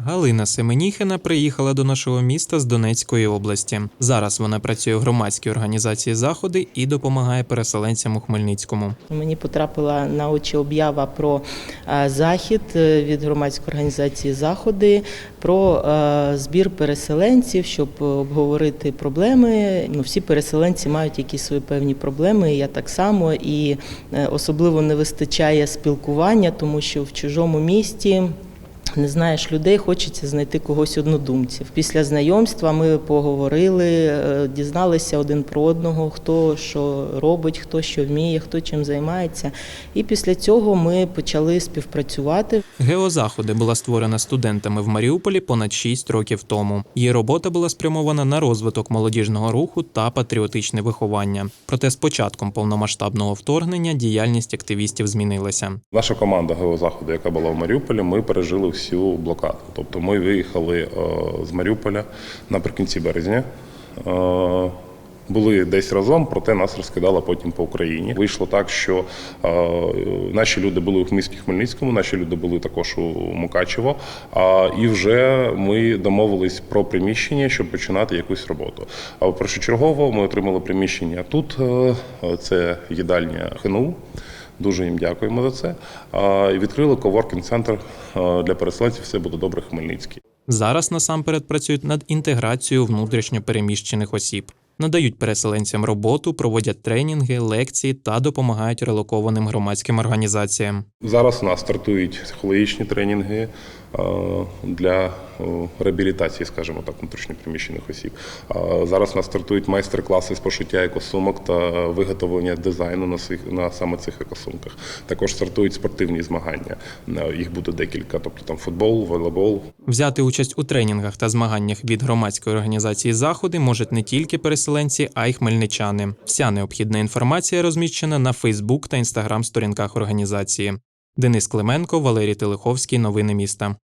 Галина Семеніхина приїхала до нашого міста з Донецької області. Зараз вона працює в громадській організації заходи і допомагає переселенцям у Хмельницькому. Мені потрапила на очі об'ява про е, захід е, від громадської організації заходи про е, збір переселенців, щоб обговорити проблеми. Ну, всі переселенці мають якісь свої певні проблеми. Я так само і особливо не вистачає спілкування, тому що в чужому місті. Не знаєш людей, хочеться знайти когось однодумців. Після знайомства ми поговорили, е, дізналися один про одного, хто що робить, хто що вміє, хто чим займається. І після цього ми почали співпрацювати. Геозаходи була створена студентами в Маріуполі понад 6 років тому. Її робота була спрямована на розвиток молодіжного руху та патріотичне виховання. Проте з початком повномасштабного вторгнення діяльність активістів змінилася. Наша команда геозаходу, яка була в Маріуполі, ми пережили всю блокаду. Тобто ми виїхали е, з Маріуполя наприкінці березня. Е, Були десь разом, проте нас розкидало потім по Україні. Вийшло так, що е, наші люди були в місті Хмельницькому, наші люди були також у Мукачево. А і вже ми домовились про приміщення, щоб починати якусь роботу. А першочергово ми отримали приміщення тут. е, Це їдальня ХНУ. Дуже їм дякуємо за це. Відкрили коворкінг-центр для переселенців. Все буде добре Хмельницький. Зараз насамперед працюють над інтеграцією внутрішньо переміщених осіб. Надають переселенцям роботу, проводять тренінги, лекції та допомагають релокованим громадським організаціям. Зараз у нас стартують психологічні тренінги для реабілітації, скажімо так, внутрішньопереміщених осіб. Зараз у нас стартують майстер-класи з пошиття екосумок та виготовлення дизайну на цих на саме цих екосумках. Також стартують спортивні змагання. Їх буде декілька, тобто там футбол, волейбол, Взяти участь у тренінгах та змаганнях від громадської організації заходи можуть не тільки переселенці, а й хмельничани. Вся необхідна інформація розміщена на Фейсбук та Інстаграм сторінках організації. Денис Клименко, Валерій Телеховський. Новини міста.